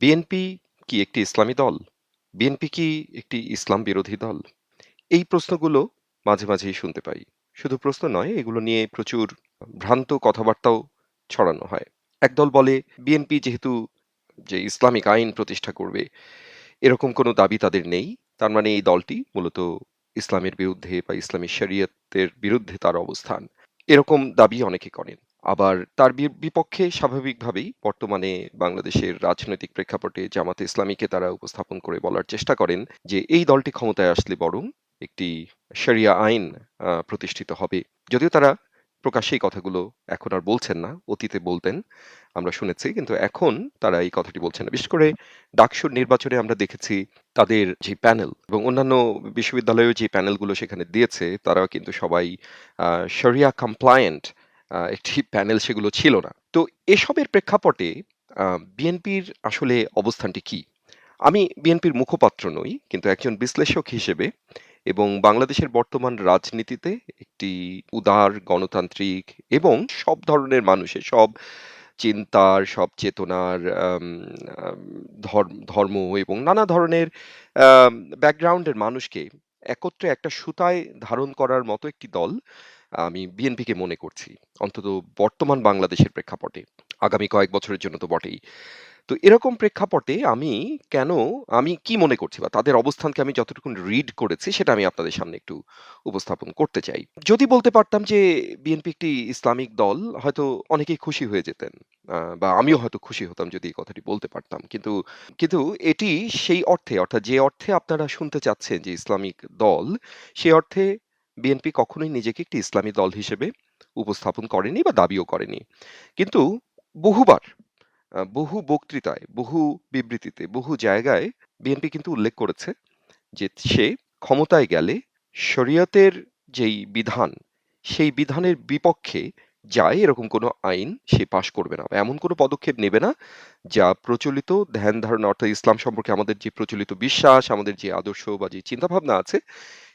BNP কি একটি ইসলামী দল? বিএনপি কি একটি ইসলাম বিরোধী দল? এই প্রশ্নগুলো মাঝে, মাঝেই শুনতে পাই। শুধু প্রশ্ন নয়, এগুলো নিয়ে প্রচুর ভ্রান্ত কথাবার্তাও ছড়ানো হয়। একদল বলে বিএনপি যেহেতু যে ইসলামিক আইন প্রতিষ্ঠা করবে, এরকম কোনো দাবি তাদের নেই। তার মানে এই দলটি মূলত ইসলামের বিরুদ্ধে বা ইসলামী শরিয়তের বিরুদ্ধে তার অবস্থান। এরকম দাবি অনেকে করেন। আবার তার বিপক্ষে স্বাভাবিকভাবেই বর্তমানে বাংলাদেশের রাজনৈতিক প্রেক্ষাপটে জামাতে ইসলামীকে তারা উপস্থাপন করে বলার চেষ্টা করেন যে এই দলটি ক্ষমতায় আসলে বরং একটি শরিয়া আইন প্রতিষ্ঠিত হবে। যদিও তারা প্রকাশ্যে এই কথাগুলো এখন আর বলছেন না। অতীতে বলতেন। আমরা শুনেছি। কিন্তু এখন তারা এই কথাটি বলছেন না। বিশেষ করে ডাকসুর নির্বাচনে আমরা দেখেছি তাদের যে প্যানেল এবং অন্যান্য বিশ্ববিদ্যালয়েও যে প্যানেলগুলো সেখানে দিয়েছে, তারাও কিন্তু সবাই শরিয়া কমপ্লায়েন্ট একটি প্যানেল সেগুলো ছিল না। তো এসবের প্রেক্ষাপটে বিএনপির আসলে অবস্থানটি কি? আমি বিএনপির মুখপাত্র নই। কিন্তু একজন বিশ্লেষক হিসেবে এবং বাংলাদেশের বর্তমান রাজনীতিতে একটি উদার, গণতান্ত্রিক এবং সব ধরনের মানুষের সব চিন্তার, সব চেতনার ধর্ম এবং নানা ধরনের ব্যাকগ্রাউন্ডের মানুষকে একত্রে একটা সুতায় ধারণ করার মতো একটি দল আমি বিএনপিকে মনে করছি। অন্তত বর্তমান বাংলাদেশের প্রেক্ষাপটে। আগামী কয়েক বছরের জন্য তো বটেই। তো এরকম প্রেক্ষাপটে আমি কেন আমি কি মনে করছি বা তাদের অবস্থানকে আমি যতটুকুন রিড করেছি সেটা আমি আপনাদের সামনে একটু উপস্থাপন করতে চাই। যদি বলতে পারতাম যে বিএনপি একটি ইসলামিক দল হয়তো অনেকেই খুশি হয়ে যেতেন। বা আমিও হয়তো খুশি হতাম যদি এই কথাটি বলতে পারতাম। কিন্তু কিন্তু এটি সেই অর্থে অর্থাৎ যে অর্থে আপনারা শুনতে চাচ্ছেন যে ইসলামিক দল, সেই অর্থে বিএনপি কখনোই নিজেকে একটি ইসলামী দল হিসেবে উপস্থাপন করেনি বা দাবিও করেনি। কিন্তু বহুবার বহু বক্তৃতায়, বহু বিবৃতিতে, বহু জায়গায় বিএনপি কিন্তু উল্লেখ করেছে যে সে ক্ষমতায় গেলে শরীয়তের যেই বিধান, সেই বিধানের বিপক্ষে যায় এরকম কোনো আইন সে পাশ করবে না। বা এমন কোনো পদক্ষেপ নেবে না যা প্রচলিত ধ্যান-ধারণা অর্থাৎ ইসলাম সম্পর্কে আমাদের যে প্রচলিত বিশ্বাস, আমাদের যে আদর্শ বা যে চিন্তাভাবনা আছে,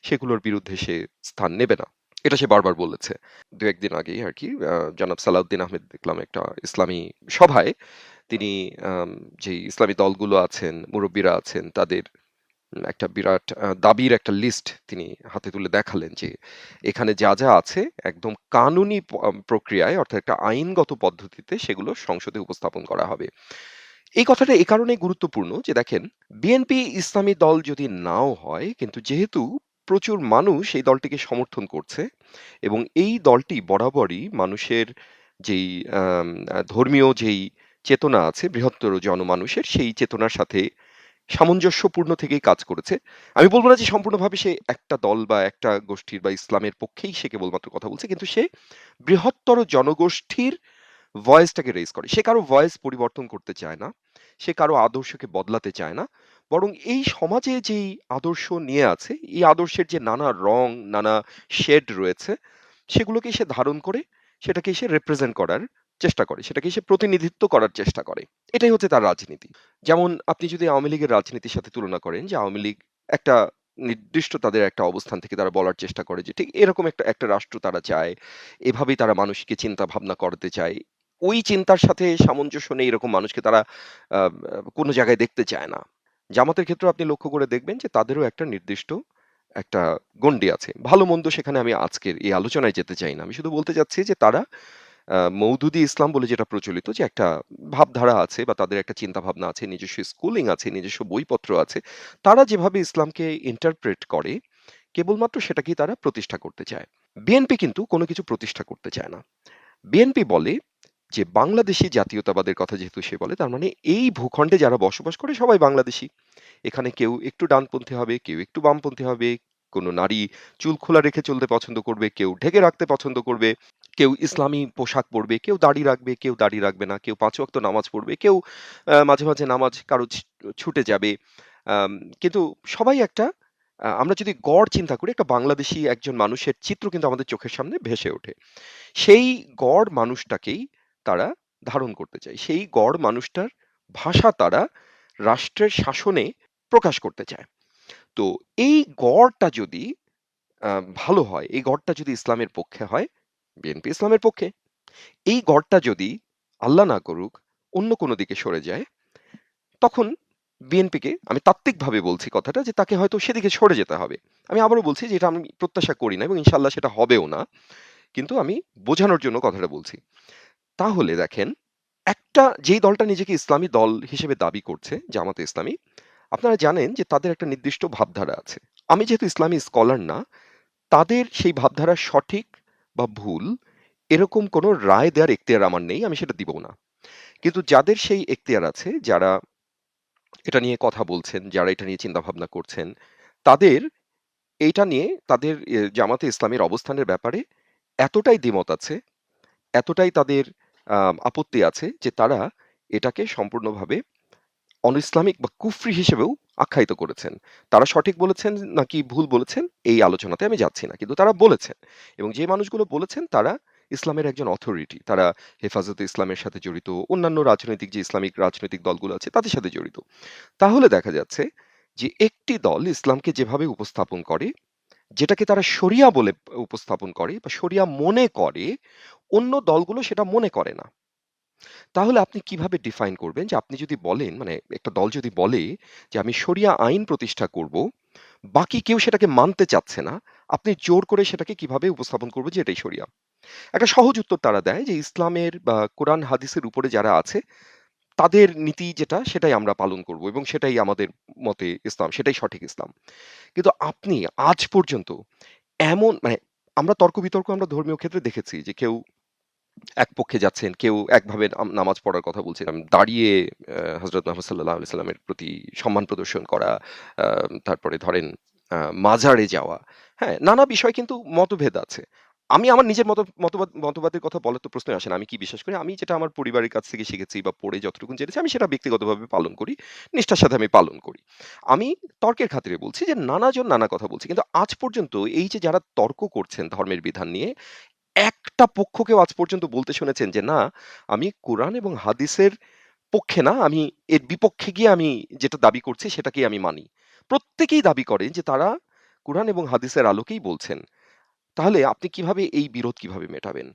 সেগুলোর বিরুদ্ধে সে স্থান নেবে না। এটা সে বারবার বলেছে। ২-১ দিন আগেই আরকি আ জনাব সালাউদ্দিন আহমেদ দেখলাম একটা ইসলামী সভায় তিনি যে ইসলামী দলগুলো আছেন, মুরব্বিরা আছেন তাদের একটা বিরাট দাবির একটা লিস্ট তিনি হাতে তুলে দেখালেন যে এখানে যা, যা আছে একদম কানুনি প্রক্রিয়ায় অর্থাৎ একটা আইনগত পদ্ধতিতে সেগুলো সংসদে উপস্থাপন করা হবে। এই কথাটা এ কারণেই গুরুত্বপূর্ণ যে দেখেন বিএনপি ইসলামী দল যদি নাও হয় কিন্তু যেহেতু প্রচুর মানুষ এই দলটিকে সমর্থন করছে এবং এই দলটি বরাবরই মানুষের যেই ধর্মীয় যেই চেতনা আছে বৃহত্তর জনমানুষের সেই চেতনার সাথে সামঞ্জস্যপূর্ণ থেকেই কাজ করেছে। আমি বলব না যে সম্পূর্ণভাবে সে একটা দল বা একটা গোষ্ঠীর বা ইসলামের পক্ষেই সে কেবলমাত্র কথা বলছে। কিন্তু সে বৃহত্তর জনগোষ্ঠীর ভয়েসটাকে রেজ করে। সে কারও ভয়েস পরিবর্তন করতে চায় না। সে কারও আদর্শকে বদলাতে চায় না। বরং এই সমাজে যেই আদর্শ নিয়ে আছে, এই আদর্শের যে নানা রং, নানা শেড রয়েছে, সেগুলোকে সে ধারণ করে সেটাকে সে রিপ্রেজেন্ট করার চেষ্টা করে। সেটাকে সে প্রতিনিধিত্ব করার চেষ্টা করে। এটাই হচ্ছে তার রাজনীতি। যেমন আপনি যদি আওয়ামী লীগের রাজনীতির সাথে তুলনা করেন যে আওয়ামী লীগ একটা নির্দিষ্ট তাদের একটা অবস্থান থেকে তারা বলার চেষ্টা করে যে ঠিক এরকম একটা একটা রাষ্ট্র তারা চায়। এভাবেই তারা মানুষকে চিন্তা ভাবনা করতে চায়। ওই চিন্তার সাথে সামঞ্জস্য নেই এরকম মানুষকে তারা কোনো জায়গায় দেখতে চায় না। জামাতের ক্ষেত্রে আপনি লক্ষ্য করে দেখবেন যে তাদেরও একটা নির্দিষ্ট একটা গণ্ডি আছে। ভালো-মন্দ সেখানে আমি আজকের এই আলোচনায় যেতে চাই না। আমি শুধু বলতে চাচ্ছি যে তারা আ মওদুদি ইসলাম বলে যেটা প্রচলিত যে একটা ভাবধারা আছে বা তাদের একটা চিন্তাভাবনা আছে, নিজস্ব স্কুলিং আছে, নিজস্ব বইপত্র আছে। তারা যেভাবে ইসলামকে ইন্টারপ্রেট করে, কেবলমাত্র সেটাকেই তারা প্রতিষ্ঠা করতে চায়। বিএনপি কিন্তু কোনো কিছু প্রতিষ্ঠা করতে চায় না। বিএনপি বলে যে বাংলাদেশী জাতীয়তাবাদের কথা যেহেতু সে বলে, তার মানে এই ভূখণ্ডে যারা বসবাস করে সবাই বাংলাদেশী। এখানে কেউ একটু ডানপন্থী হবে, কেউ একটু বামপন্থী হবে, কোনো নারী চুল খোলা রেখে চলতে পছন্দ করবে, কেউ ঢেকে রাখতে পছন্দ করবে, কেউ ইসলামী পোশাক পরবে, কেউ দাড়ি রাখবে, কেউ দাড়ি রাখবে না, কেউ পাঁচ ওয়াক্ত নামাজ পড়বে, কেউ মাঝে, মাঝে নামাজ কারও ছুটে যাবে। কিন্তু সবাই একটা আমরা যদি গড় চিন্তা করি একটা বাংলাদেশী একজন মানুষের চিত্র কিন্তু আমাদের চোখের সামনে ভেসে ওঠে। সেই গড় মানুষটাকেই তারা ধারণ করতে চায়। সেই গড় মানুষটার ভাষা তারা রাষ্ট্রের শাসনে প্রকাশ করতে চায়। তো এই গড়টা যদি ভালো হয়, এই গড়টা যদি ইসলামের পক্ষে হয়, বিএনপি ইসলামের পক্ষে। এই গড়টা যদি আল্লাহ না করুক অন্য কোনো দিকে সরে যায়, তখন বিএনপিকে আমি তাত্ত্বিকভাবে বলছি কথাটা যে তাকে হয়তো সেদিকে সরে যেতে হবে। আমি আবারও বলছি যে এটা আমি প্রত্যাশা করি না এবং ইনশাল্লাহ সেটা হবেও না। কিন্তু আমি বোঝানোর জন্য কথাটা বলছি। তাহলে দেখেন, একটা যেই দলটা নিজেকে ইসলামী দল হিসেবে দাবি করছে, জামাতে ইসলামী, আপনারা জানেন যে তাদের একটা নির্দিষ্ট ভাবধারা আছে। আমি যেহেতু ইসলামী স্কলার না, তাদের সেই ভাবধারা সঠিক বা ভুল এরকম কোনো রায় দেওয়ার এখতিয়ার আমার নেই। আমি সেটা দিবও না। কিন্তু যাদের সেই এখতিয়ার আছে, যারা এটা নিয়ে কথা বলছেন, যারা এটা নিয়ে চিন্তাভাবনা করছেন, তাদের এইটা নিয়ে তাদের জামাতে ইসলামীর অবস্থানের ব্যাপারে এতটাই দ্বিমত আছে, এতটাই তাদের আপত্তি আছে যে তারা এটাকে সম্পূর্ণভাবে অন-ইসলামিক বা কুফরি হিসেবেও আখ্যায়িত করেছেন। তারা সঠিক বলেছেন নাকি ভুল বলেছেন এই আলোচনাতে আমি যাচ্ছি না। কিন্তু তারা বলেছেন এবং যে মানুষগুলো বলেছেন তারা ইসলামের একজন অথরিটি। তারা হেফাজতে ইসলামের সাথে জড়িত, অন্যান্য রাজনৈতিক যে ইসলামিক রাজনৈতিক দলগুলো আছে তাদের সাথে জড়িত। তাহলে দেখা যাচ্ছে যে একটি দল ইসলামকে যেভাবে উপস্থাপন করে, যেটাকে তারা শরিয়া বলে উপস্থাপন করে বা শরিয়া মনে করে, অন্য দলগুলো সেটা মনে করে না। তাহলে আপনি কীভাবে ডিফাইন করবেন যে আপনি যদি বলেন মানে একটা দল যদি বলে যে আমি শরিয়া আইন প্রতিষ্ঠা করব, বাকি কেউ সেটাকে মানতে চাচ্ছে না, আপনি জোর করে সেটাকে কীভাবে উপস্থাপন করবেন যে এটাই শরিয়া? একটা সহজ উত্তর তারা দেয় যে ইসলামের বা কোরআন হাদিসের উপরে যারা আছে, তাদের নীতি যেটা সেটাই আমরা পালন করব এবং সেটাই আমাদের মতে ইসলাম, সেটাই সঠিক ইসলাম। কিন্তু আপনি আজ পর্যন্ত এমন মানে আমরা তর্ক-বিতর্ক আমরা ধর্মীয় ক্ষেত্রে দেখেছি যে কেউ এক পক্ষে যাচ্ছেন, কেউ একভাবে নামাজ পড়ার কথা বলছেন। দাঁড়িয়ে আ হযরত মুহাম্মদ সাল্লাল্লাহু সাল্লামের প্রতি সম্মান প্রদর্শন করা, তারপরে ধরেন মাজারে যাওয়া, হ্যাঁ? নানা বিষয় কিন্তু মতভেদ আছে। আমি আমার নিজের মত মতবাদ মতবাদের কথা বলার তো প্রশ্নই আসে না। আমি কি বিশ্বাস করি? আমি যেটা আমার পরিবারের কাছ থেকে শিখেছি বা পড়ে যতটুকু জেনেছি আমি সেটা ব্যক্তিগতভাবে পালন করি। নিষ্ঠার সাথে আমি পালন করি। আমি তর্কের খাতিরে বলছি যে নানাজন নানা কথা বলছি কিন্তু আজ পর্যন্ত এই যে যারা তর্ক করছেন ধর্মের বিধান নিয়ে, একটা পক্ষকেও আজ পর্যন্ত বলতে শুনেছেন যে না, আমি কোরআন এবং হাদিসের পক্ষে না, আমি এর বিপক্ষে গিয়ে আমি যেটা দাবি করছি সেটাকেই আমি মানি। প্রত্যেকেই দাবি করে যে তারা কোরআন এবং হাদিসের আলোকেই বলছেন। তাহলে আপনি কীভাবে এই বিরোধ কীভাবে মেটাবেন?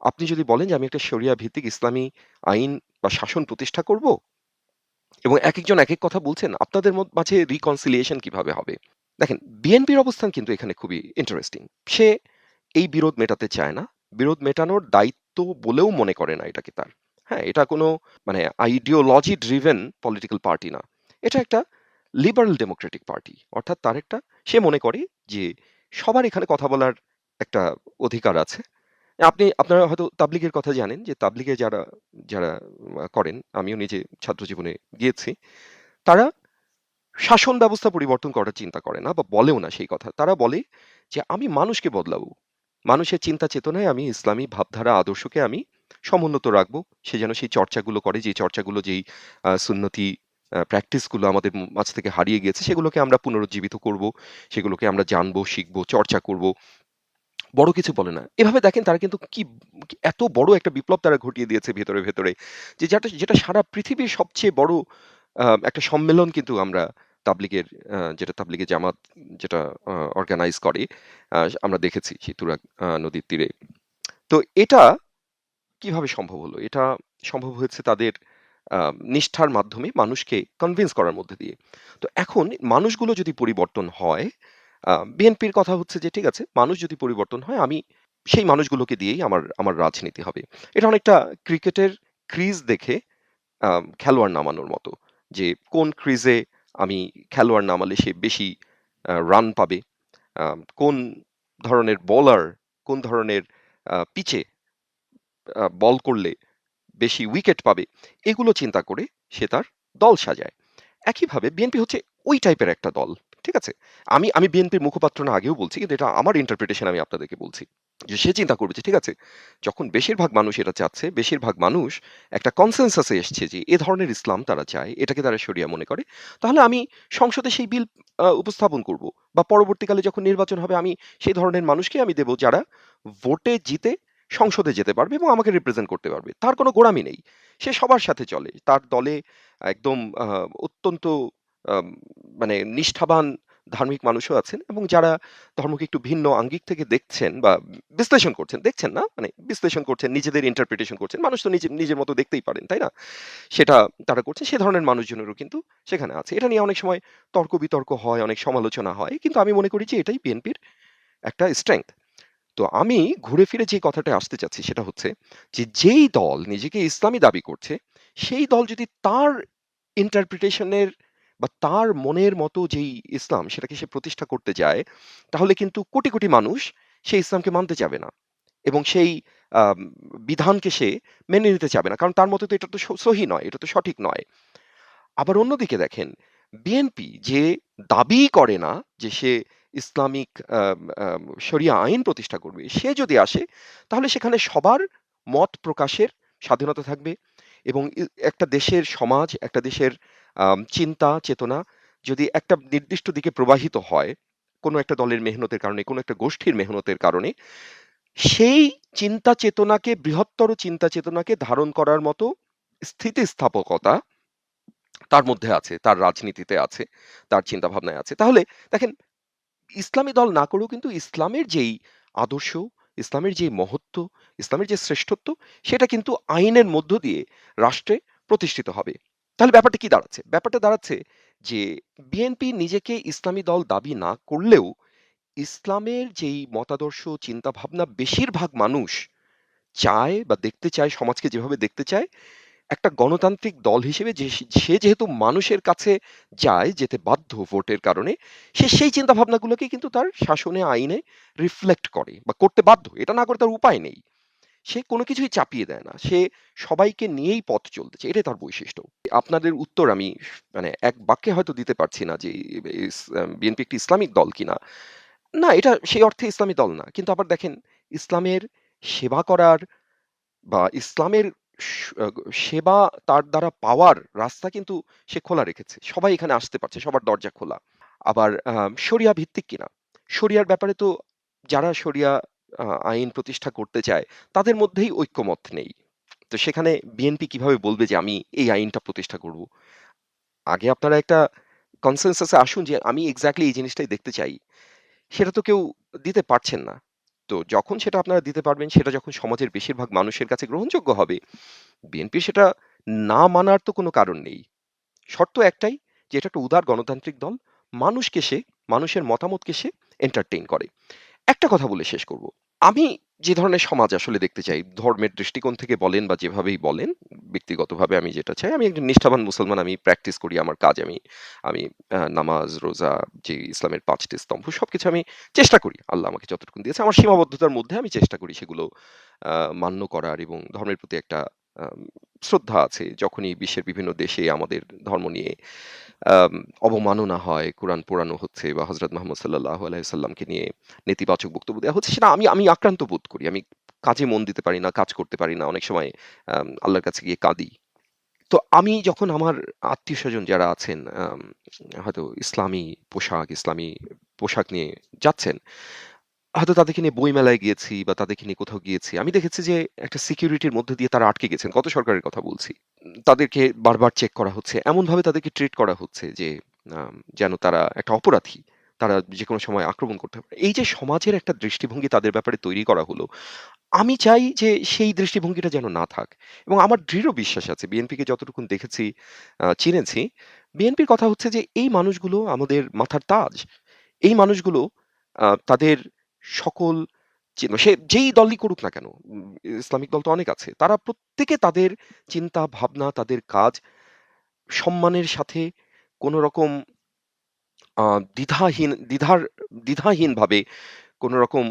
আপনি যদি বলেন যে আমি একটা শরিয়া ভিত্তিক ইসলামী আইন বা শাসন প্রতিষ্ঠা করব এবং একেকজন একেক কথা বলছেন, আপনাদের মাঝে reconciliation কীভাবে হবে? দেখেন বিএনপির অবস্থান কিন্তু এখানে খুবই ইন্টারেস্টিং। সে এই বিরোধ মেটাতে চায় না। বিরোধ মেটানোর দায়িত্ব বলেও মনে করে না এটাকে তার। হ্যাঁ? এটা কোনো মানে ideology driven পলিটিক্যাল পার্টি না। এটা একটা লিবারাল ডেমোক্রেটিক পার্টি। অর্থাৎ তার একটা সে মনে করে যে সবার এখানে কথা বলার একটা অধিকার আছে। আপনি আপনারা হয়তো তাবলিগের কথা জানেন যে তাবলিগে যারা যারা করেন, আমিও নিজে ছাত্র জীবনে গিয়েছি। তারা শাসন ব্যবস্থা পরিবর্তন করার চিন্তা করে না বা বলেও না সেই কথা। তারা বলে যে আমি মানুষকে বদলাবো। মানুষের চিন্তা চেতনায় আমি ইসলামী ভাবধারা আদর্শকে আমি সমুন্নত রাখব। সে যেন সেই চর্চাগুলো করে যে চর্চাগুলো যেই সুন্নতি প্র্যাকটিসগুলো আমাদের মাঝ থেকে হারিয়ে গিয়েছে সেগুলোকে আমরা পুনরুজ্জীবিত করব। সেগুলোকে আমরা জানব, শিখব, চর্চা করব। বড় কিছু বলে না। এভাবে দেখেন তারা কিন্তু কি এত বড় একটা বিপ্লব তারা ঘটিয়ে দিয়েছে ভেতরে, ভেতরে যে যেটা যেটা সারা পৃথিবীর সবচেয়ে বড় একটা সম্মেলন কিন্তু আমরা তাবলিগের যেটা তাবলিগে জামাত যেটা অর্গানাইজ করে আমরা দেখেছি সেই তুরাগ নদীর তীরে। তো এটা কীভাবে সম্ভব হলো? এটা সম্ভব হয়েছে তাদের নিষ্ঠার মাধ্যমে মানুষকে কনভিন্স করার মধ্যে দিয়ে। তো এখন মানুষগুলো যদি পরিবর্তন হয়, বিএনপির কথা হচ্ছে যে ঠিক আছে, মানুষ যদি পরিবর্তন হয় আমি সেই মানুষগুলোকে দিয়েই আমার আমার রাজনীতি হবে। এটা অনেকটা ক্রিকেটের ক্রিজ দেখে খেলোয়াড় নামানোর মতো। যে কোন ক্রিজে আমি খেলোয়াড় নামালে সে বেশি রান পাবে। কোন ধরনের বলার কোন ধরনের পিচে বল করলে বেশি উইকেট পাবে। এগুলো চিন্তা করে সে তার দল সাজায়। একইভাবে বিএনপি হচ্ছে ওই টাইপের একটা দল। ঠিক আছে? আমি আমি বিএনপির মুখপাত্র না আগেও বলছি, কিন্তু এটা আমার ইন্টারপ্রিটেশন আমি আপনাদেরকে বলছি। যে সে চিন্তা করবে যে ঠিক আছে, যখন বেশিরভাগ মানুষ এটা চাচ্ছে, বেশিরভাগ মানুষ একটা কনসেনসাস এসছে যে এ ধরনের ইসলাম তারা চায়, এটাকে তারা শরিয়া মনে করে। তাহলে আমি সংসদে সেই বিল উপস্থাপন করব। বা পরবর্তীকালে যখন নির্বাচন হবে আমি সেই ধরনের মানুষকে আমি দেব যারা ভোটে জিতে সংসদে যেতে পারবে এবং আমাকে রিপ্রেজেন্ট করতে পারবে। তার কোনো গোঁড়ামি নেই। সে সবার সাথে চলে। তার দলে একদম অত্যন্ত মানে নিষ্ঠাবান ধার্মিক মানুষও আছেন এবং যারা ধর্মকে একটু ভিন্ন আঙ্গিক থেকে দেখছেন বা বিশ্লেষণ করছেন, দেখছেন না, মানে বিশ্লেষণ করছেন, নিজেদের ইন্টারপ্রিটেশন করছেন। মানুষ তো নিজে নিজের মতো দেখতেই পারেন, তাই না? সেটা তারা করছেন, সে ধরনের মানুষজনেরও কিন্তু সেখানে আছে। এটা নিয়ে অনেক সময় তর্ক-বিতর্ক হয়, অনেক সমালোচনা হয়। কিন্তু আমি মনে করি যে এটাই বিএনপির একটা স্ট্রেংথ। তো আমি ঘুরে ফিরে যে কথাটা আসতে চাচ্ছি সেটা হচ্ছে যে, যেই দল নিজেকে ইসলামী দাবি করছে, সেই দল যদি তার ইন্টারপ্রিটেশন এর বা তার মনের মতো যেই ইসলাম সেটাকে সে প্রতিষ্ঠা করতে যায়, তাহলে কিন্তু কোটি, কোটি মানুষ সেই ইসলামকে মানতে চাবে না। এবং সেই বিধানকে সে মেনে নিতে চাবে না। কারণ তার মতে তো এটা তো সহি নয়, এটা তো সঠিক নয়। আবার অন্যদিকে দেখেন, বিএনপি যে দাবিই করে না যে সে ইসলামিক শরিয়া আইন প্রতিষ্ঠা করবে, সে যদি আসে তাহলে সেখানে সবার মত প্রকাশের স্বাধীনতা থাকবে এবং একটা দেশের সমাজ, একটা দেশের চিন্তা, চেতনা যদি একটা নির্দিষ্ট দিকে প্রবাহিত হয়, কোনো একটা দলের মেহনতের কারণে, কোনো একটা গোষ্ঠীর মেহনতের কারণে, সেই চিন্তা চেতনাকে বৃহত্তর চিন্তা চেতনাকে ধারণ করার মতো স্থিতিস্থাপকতা তার মধ্যে আছে, তার রাজনীতিতে আছে, তার চিন্তাভাবনায় আছে। তাহলে দেখেন ইসলামী দল না করেও কিন্তু ইসলামের যেই আদর্শ, ইসলামের যেই মহত্ব, ইসলামের যে শ্রেষ্ঠত্ব, সেটা কিন্তু আইনের মধ্য দিয়ে রাষ্ট্রে প্রতিষ্ঠিত হবে। তাহলে ব্যাপারটা কি দাঁড়াচ্ছে? ব্যাপারটা দাঁড়াচ্ছে যে বিএনপি নিজেকে ইসলামী দল দাবি না করলেও ইসলামের যেই মতাদর্শ, চিন্তাভাবনা বেশিরভাগ মানুষ চায় বা দেখতে চায়, সমাজকে যেভাবে দেখতে চায়, একটা গণতান্ত্রিক দল হিসেবে যে সে যেহেতু মানুষের কাছে যায়, যেতে বাধ্য ভোটের কারণে, সে সেই চিন্তাভাবনাগুলোকে কিন্তু তার শাসনে, আইনে রিফ্লেক্ট করে বা করতে বাধ্য। এটা না করে তার উপায় নেই। সে কোনো কিছুই চাপিয়ে দেয় না। সে সবাইকে নিয়েই পথ চলতেছে এটাই তার বৈশিষ্ট্য। আপনাদের উত্তর আমি মানে এক বাক্যে হয়তো দিতে পারছি না যে বিএনপি একটি ইসলামিক দল কিনা। না, এটা সেই অর্থে ইসলামী দল না। কিন্তু আবার দেখেন ইসলামের সেবা করার বা ইসলামের সেবা তার দ্বারা পাওয়ার রাস্তা কিন্তু সে খোলা রেখেছে। সবাই এখানে আসতে পারছে। সবার দরজা খোলা। আবার আ শরিয়া ভিত্তিক কিনা? শরিয়ার ব্যাপারে তো যারা শরিয়া আ আইন প্রতিষ্ঠা করতে চায়, তাদের মধ্যেই ঐক্যমত নেই। তো সেখানে বিএনপি কীভাবে বলবে যে আমি এই আইনটা প্রতিষ্ঠা করব? আগে আপনারা একটা কনসেনসাস আসুন যে আমি এক্সাক্টলি এই জিনিসটাই দেখতে চাই। সেটা তো কেউ দিতে পারছেন না। তো যখন সেটা আপনারা দিতে পারবেন, সেটা যখন সমাজের বেশিরভাগ মানুষের কাছে গ্রহণযোগ্য হবে, বিএনপি সেটা না মানার তো কোনো কারণ নেই। শর্ত একটাই যে এটা একটা উদার গণতান্ত্রিক দল। মানুষকে সে, মানুষের মতামতকে সে এন্টারটেইন করে। একটা কথা বলে শেষ করব। আমি যে ধরনের সমাজ আসলে দেখতে চাই, ধর্মের দৃষ্টিকোণ থেকে বলেন বা যেভাবেই বলেন, ব্যক্তিগতভাবে আমি যেটা চাই, আমি একজন নিষ্ঠাবান মুসলমান, আমি প্র্যাকটিস করি আমার কাজ আমি আমি নামাজ, রোজা, যে ইসলামের ৫ টি স্তম্ভ সবকিছু আমি চেষ্টা করি। আল্লাহ আমাকে যতটুকুন দিয়েছে আমার সীমাবদ্ধতার মধ্যে আমি চেষ্টা করি সেগুলো মান্য করার এবং ধর্মের প্রতি একটা শ্রদ্ধা আছে। যখনই বিশ্বের বিভিন্ন দেশে আমাদের ধর্ম নিয়ে অবমাননা হয়, কোরআন পোড়ানো হচ্ছে বা হজরত মোহাম্মদ সাল্লাহ আলাইসাল্লামকে নিয়ে নেতিবাচক বক্তব্য দেওয়া হচ্ছে, সেটা আমি আমি আক্রান্ত বোধ করি। আমি কাজে মন দিতে পারি না, কাজ করতে পারি না। অনেক সময় আল্লাহর কাছে গিয়ে কাঁদি। তো আমি যখন আমার আত্মীয় স্বজন যারা আছেন হয়তো ইসলামী পোশাক, ইসলামী পোশাক নিয়ে যাচ্ছেন, হয়তো তাদেরকে নিয়ে বইমেলায় গিয়েছি বা তাদেরকে নিয়ে কোথাও গিয়েছি। আমি দেখেছি যে একটা সিকিউরিটির মধ্যে দিয়ে তারা আটকে গেছেন। গত সরকারের কথা বলছি। তাদেরকে বারবার চেক করা হচ্ছে। এমনভাবে তাদেরকে ট্রিট করা হচ্ছে যে যেন তারা একটা অপরাধী। তারা যেকোনো সময় আক্রমণ করতে পারে। এই যে সমাজের একটা দৃষ্টিভঙ্গি তাদের ব্যাপারে তৈরি করা হলো, আমি চাই যে সেই দৃষ্টিভঙ্গিটা যেন না থাক। এবং আমার দৃঢ় বিশ্বাস আছে বিএনপিকে যতটুকুন দেখেছি, চিনেছি, বিএনপির কথা হচ্ছে যে এই মানুষগুলো আমাদের মাথার তাজ। এই মানুষগুলো তাদের সকল চি সে যেই দলই করুক না কেন, ইসলামিক দল তো অনেক আছে। তারা প্রত্যেকে তাদের চিন্তা, ভাবনা, তাদের কাজ সম্মানের সাথে কোনো রকম দ্বিধাহীন দ্বিধার দ্বিধাহীনভাবে কোনো রকম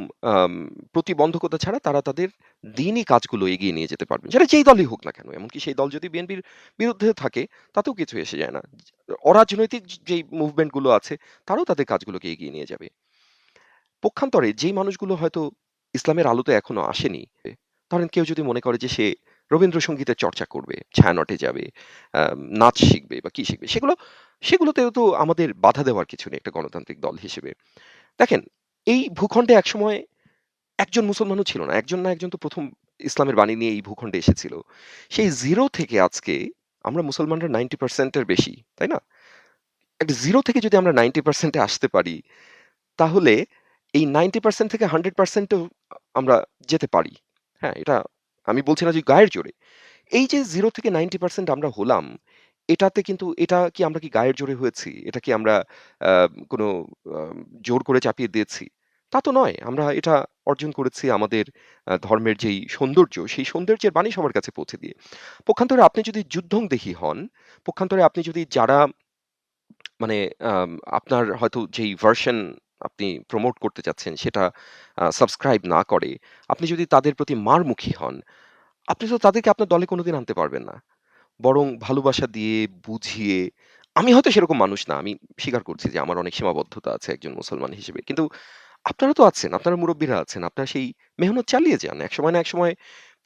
প্রতিবন্ধকতা ছাড়া তারা তাদের দিনই কাজগুলো এগিয়ে নিয়ে যেতে পারবেন। সেটা যেই দলই হোক না কেন। এমনকি সেই দল যদি বিএনপির বিরুদ্ধে থাকে, তাতেও কিছু এসে যায় না। অরাজনৈতিক যেই মুভমেন্টগুলো আছে, তারাও তাদের কাজগুলোকে এগিয়ে নিয়ে যাবে। পক্ষান্তরে যেই মানুষগুলো হয়তো ইসলামের আলোতে এখনও আসেনি, ধরেন কেউ যদি মনে করে যে সে রবীন্দ্রসঙ্গীতের চর্চা করবে, ছায়ানটে যাবে, নাচ শিখবে বা কি শিখবে, সেগুলো সেগুলোতেও তো আমাদের বাধা দেওয়ার কিছু নেই একটা গণতান্ত্রিক দল হিসেবে। দেখেন, এই ভূখণ্ডে একসময় একজন মুসলমানও ছিল না। একজন না একজন তো প্রথম ইসলামের বাণী নিয়ে এই ভূখণ্ডে এসেছিল। সেই জিরো থেকে আজকে আমরা মুসলমানরা 90% বেশি, তাই না? একটা জিরো থেকে যদি আমরা 90% আসতে পারি, তাহলে এই 90% থেকে 100% এও আ আমরা যেতে পারি। হ্যাঁ? এটা আমি বলছি না যে গায়ের জোরে। এই যে জিরো থেকে 90% আমরা হলাম, এটাতে কিন্তু এটা কি আমরা কি গায়ের জোরে হয়েছি? এটা কি আমরা কোনো জোর করে চাপিয়ে দিয়েছি? তা তো নয়। আমরা এটা অর্জন করেছি আমাদের ধর্মের যেই সৌন্দর্য, সেই সৌন্দর্যের বাণী সবার কাছে পৌঁছে দিয়ে। পক্ষান্তরে আপনি যদি যুদ্ধংদেহী হন, পক্ষান্তরে আপনি যদি যারা মানে আপনার হয়তো যেই ভার্শন আপনি প্রমোট করতে চাচ্ছেন সেটা সাবস্ক্রাইব না করে, আপনি যদি তাদের প্রতি মারমুখী হন, আপনি তো তাদেরকে আপনার দলে কোনদিন আনতে পারবেন না। বরং ভালোবাসা দিয়ে, বুঝিয়ে আমি হয়তো সেরকম মানুষ না। আমি স্বীকার করছি যে আমার অনেক সীমাবদ্ধতা আছে একজন মুসলমান হিসেবে। কিন্তু আপনারা তো আছেন, আপনারা মুরব্বীরা আছেন। আপনারা সেই মেহনত চালিয়ে যান। একসময় না একসময়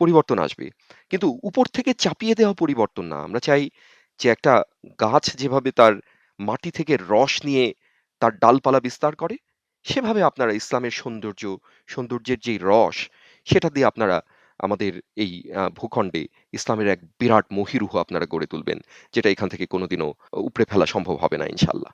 পরিবর্তন আসবে। কিন্তু উপর থেকে চাপিয়ে দেওয়া পরিবর্তন না। আমরা চাই যে একটা গাছ যেভাবে তার মাটি থেকে রস নিয়ে তার ডালপালা বিস্তার করে, সেভাবে আপনারা ইসলামের সৌন্দর্য, সৌন্দর্যের যে রস, সেটা দিয়ে আপনারা আমাদের এই ভূখণ্ডে ইসলামের এক বিরাট মহিরুহ আপনারা গড়ে তুলবেন। যেটা এখান থেকে কোনোদিনও উপড়ে ফেলা সম্ভব হবে না ইনশাআল্লাহ।